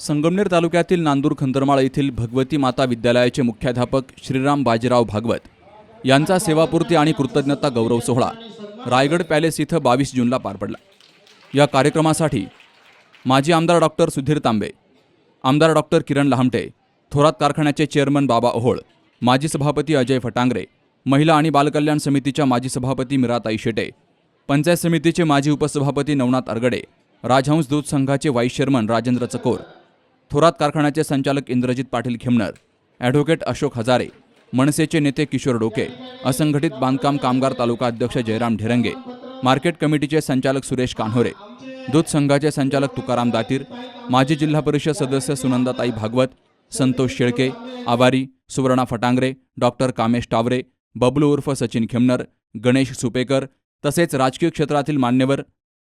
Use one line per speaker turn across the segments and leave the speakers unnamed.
संगमनेर तालुक्यातील नांदूर खंदरमाळ येथील भगवती माता विद्यालयाचे मुख्याध्यापक श्रीराम बाजीराव भागवत यांचा सेवापूर्ती आणि कृतज्ञता गौरव सोहळा रायगड पॅलेस इथं बावीस जूनला पार पडला. या कार्यक्रमासाठी माजी आमदार डॉक्टर सुधीर तांबे आमदार डॉक्टर किरण लहामटे थोरात कारखान्याचे चेअरमन बाबा ओहोळ माजी सभापती अजय फटांगरे महिला आणि बालकल्याण समितीच्या माजी सभापती मीराताई शेटे पंचायत समितीचे माजी उपसभापती नवनाथ अरगडे राजहंस दूध संघाचे व्हाईस चेअरमन राजेंद्र चकोर थोरात कारखान्याचे संचालक इंद्रजित पाटील खिमनर ॲडव्होकेट अशोक हजारे मनसेचे नेते किशोर डोके असंघटित बांधकाम कामगार तालुका अध्यक्ष जयराम ढेरंगे मार्केट कमिटीचे संचालक सुरेश कान्होरे दूध संघाचे संचालक तुकाराम दातीर माजी जिल्हा परिषद सदस्य सुनंदाताई भागवत संतोष शेळके आवारी सुवर्णा फटांगरे डॉक्टर कामेश टावरे बबलू उर्फ सचिन खिमनर गणेश सुपेकर तसेच राजकीय क्षेत्रातील मान्यवर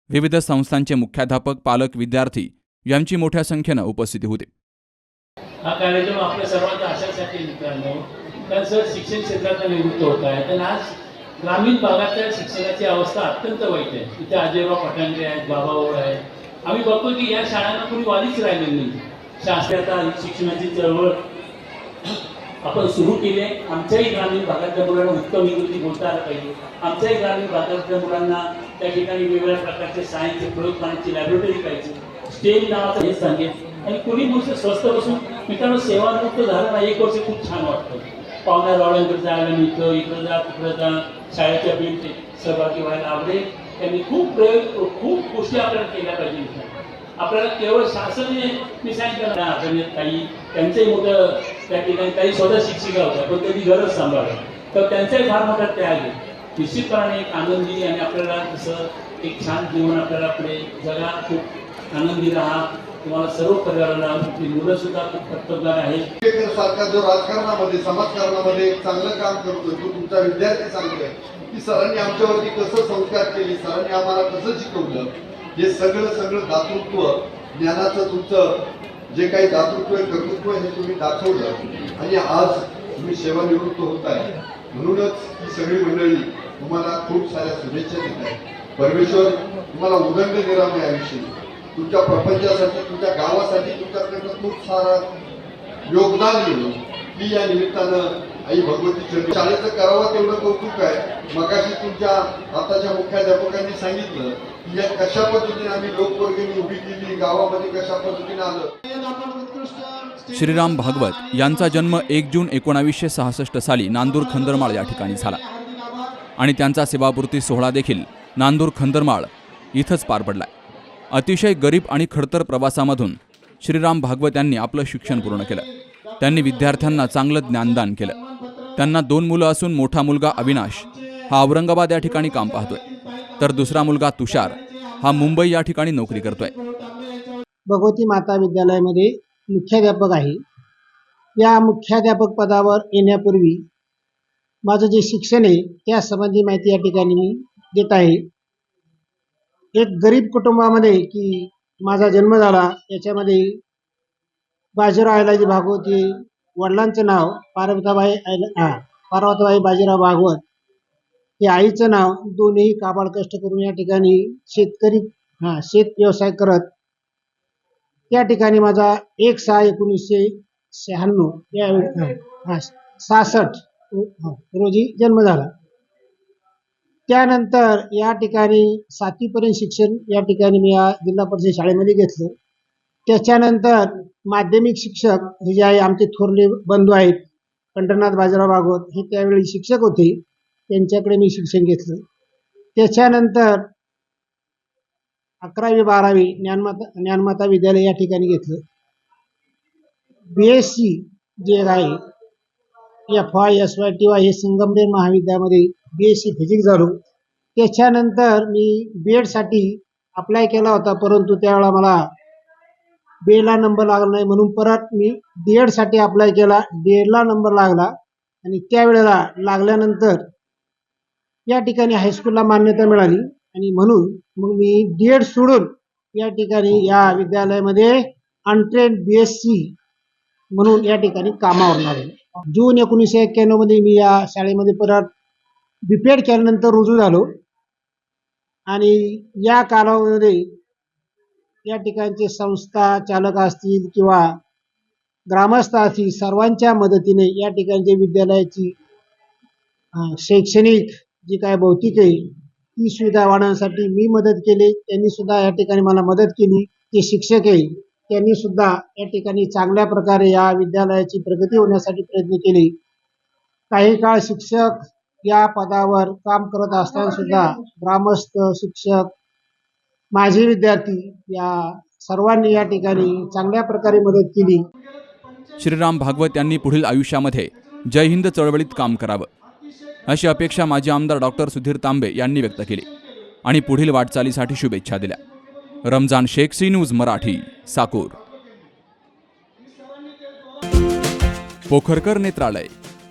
विविध संस्थांचे मुख्याध्यापक पालक विद्यार्थी यांची मोठ्या संख्येनं उपस्थिती होती.
हा कार्यक्रम आपल्या सर्वांच्या आशासाठी मित्रांनो कारण सर शिक्षण क्षेत्रात निवृत्त होत आहे तर आज ग्रामीण भागातल्या शिक्षणाची अवस्था अत्यंत वाईट आहे. तिथे अजयराव पटांगरे आहेत बाबाओळ आहेत. आम्ही बघतो की या शाळांना कोणी वालीच राहिलेली नाही. शास्त्राचा शिक्षणाची चळवळ आपण सुरू केले आमच्याही ग्रामीण भागातल्या मुलांना उत्तम इंग्रजी बोलता आलं पाहिजे. आमच्याही ग्रामीण भागातल्या मुलांना त्या ठिकाणी वेगवेगळ्या प्रकारचे सायन्सचे प्रयोग पाण्याची लॅबोरेटरी पाहिजे. स्टेम नावाचं हे सांगेल आणि कुणी गोष्ट स्वस्त बसून मित्रांनो सेवानिवृत्त झालं ना एक वर्ष खूप छान वाटतं. पाहुण्या रावळ्यांकडे जायला मिळतं इकडं जा तिकडं जा शाळेच्या बिलचे सहभागी व्हायला आवडेल. त्यांनी खूप प्रयोग खूप गोष्टी आपल्याला केल्या पाहिजे आपल्याला केवळ शासकीय मी सांगितलं ना आपण काही त्यांचंही मोठं त्या ठिकाणी काही स्वतः शिक्षिका होत्या पण त्यांनी गरज सांभाळली. तर त्यांचाही फार मोठा त्याग आहे. निश्चितपणाने एक आनंदी आणि आपल्याला तसं एक छान जीवन आपल्याला पुढे जगा खूप आनंदी राहा तुम्हाला सर्व परिवाराला तुमची मुलं सुद्धा खूप कर्तबगार आहेत.
सारखा जो राजकारणामध्ये समाजकारणामध्ये एक चांगलं काम करतोय तो तुमचा विद्यार्थी चांगला आहे की सरांनी आमच्यावरती कसं संस्कार केले सरांनी आम्हाला कसं शिकवलं हे सगळं सगळं दातृत्व ज्ञानाचं तुमचं जे काही दातृत्व आहे कर्तृत्व आहे हे तुम्ही दाखवलं. आणि आज तुम्ही सेवानिवृत्त होत आहे. म्हणूनच ही सगळी मंडळी तुम्हाला खूप साऱ्या शुभेच्छा देत आहे परमेश्वर तुम्हाला उदंड निरामय आयुष्य तुमच्या प्रपंचासाठी तुमच्या गावासाठी तुमच्याकडनं खूप सारा योगदान दिलं. की या निमित्तानं आई भगवती चरणी शाळेचं करावं तेवढं कौतुक आहे. मगाशी तुमच्या आताच्या मुख्याध्यापकांनी सांगितलं की या कशा पद्धतीने आम्ही लोकवर्गणी उभी केली गावामध्ये कशा पद्धतीने आलं.
श्रीराम भागवत यांचा जन्म एक जून एकोणावीसशे सहासष्ट साली नांदूर खंदरमाळ या ठिकाणी झाला. आणि त्यांचा सेवापूर्ती सोहळा देखील नांदूर खंदरमाळ इथंच पार पडलाय. अतिशय गरीब आणि खडतर प्रवासामधून श्रीराम भागवत यांनी आपलं शिक्षण पूर्ण केलं. त्यांनी विद्यार्थ्यांना चांगलं ज्ञानदान केलं. त्यांना दोन मुलं असून मोठा मुलगा अविनाश हा औरंगाबाद या ठिकाणी काम पाहतोय. तर दुसरा मुलगा तुषार हा मुंबई या ठिकाणी नोकरी करतोय.
भगवती माता विद्यालयामध्ये मुख्याध्यापक आहे. या मुख्याध्यापक पदावर येण्यापूर्वी माझं जे शिक्षण आहे त्या संबंधी माहिती या ठिकाणी मी देत आहे. एक गरीब कुटुंबामध्ये की माझा जन्म झाला याच्यामध्ये बाजीराव ऐलाजी हे वडिलांचं नाव पार्वताबाई पार्वताबाई बाजीराव भागवत हे आईचं नाव दोन्ही काबाड कष्ट करून या ठिकाणी शेतकरी हा शेत व्यवसाय करत त्या ठिकाणी माझा एक सहा एकोणीसशे शहाण्णव या सहासष्ट हो, रोजी जन्म झाला. त्यानंतर या ठिकाणी सातवीपर्यंत शिक्षण या ठिकाणी मी या जिल्हा परिषद शाळेमध्ये घेतलं. त्याच्यानंतर माध्यमिक शिक्षक हे जे आहे आमचे थोरले बंधू आहेत पंढरनाथ बाजीराव भागवत हे त्यावेळी शिक्षक होते. त्यांच्याकडे मी शिक्षण घेतलं. त्याच्यानंतर अकरावी बारावी ज्ञानमाता ज्ञानमाता विद्यालय या ठिकाणी घेतलं. बी एस सी जे आहे F Y S Y T Y हे संगमनेर महाविद्यालयामध्ये बी एस सी फिजिक्स झालो. त्याच्यानंतर मी बी एडसाठी अप्लाय केला होता परंतु त्यावेळेला मला बी एला नंबर लागला नाही म्हणून परत मी डी एडसाठी अप्लाय केला. डी एडला नंबर लागला आणि त्यावेळेला लागल्यानंतर या ठिकाणी हायस्कूलला मान्यता मिळाली आणि म्हणून मग मी डी एड सोडून या ठिकाणी या विद्यालयामध्ये अनट्रेड बी एस सी म्हणून या ठिकाणी कामावर लागले जून एकोणीसशे एक्क्याण्णवमध्ये मी या शाळेमध्ये परत बीपीएड केल्यानंतर रुजू झालो. आणि या कालावधीमध्ये या ठिकाणचे संस्था चालक असतील किंवा ग्रामस्थ असतील सर्वांच्या मदतीने या ठिकाणच्या विद्यालयाची शैक्षणिक जी काय भौतिक आहे ती सुविधा वाढवण्यासाठी मी मदत केली. त्यांनी सुद्धा या ठिकाणी मला मदत केली. ते शिक्षक आहे त्यांनी सुद्धा या ठिकाणी चांगल्या प्रकारे या विद्यालयाची प्रगती होण्यासाठी प्रयत्न केले. काही काळ शिक्षक या पदावर काम करत असताना सुद्धा ग्रामस्थ शिक्षक माझे विद्यार्थी या सर्वांनी या ठिकाणी चांगल्या प्रकारे मदत केली.
श्रीराम भागवत यांनी पुढील आयुष्यामध्ये जय हिंद चळवळीत काम करावं अशी अपेक्षा माजी आमदार डॉक्टर सुधीर तांबे यांनी व्यक्त केली आणि पुढील वाटचालीसाठी शुभेच्छा दिल्या. Ramzan Shaikh C news Marathi Sakur. Pokharkar नेत्रालय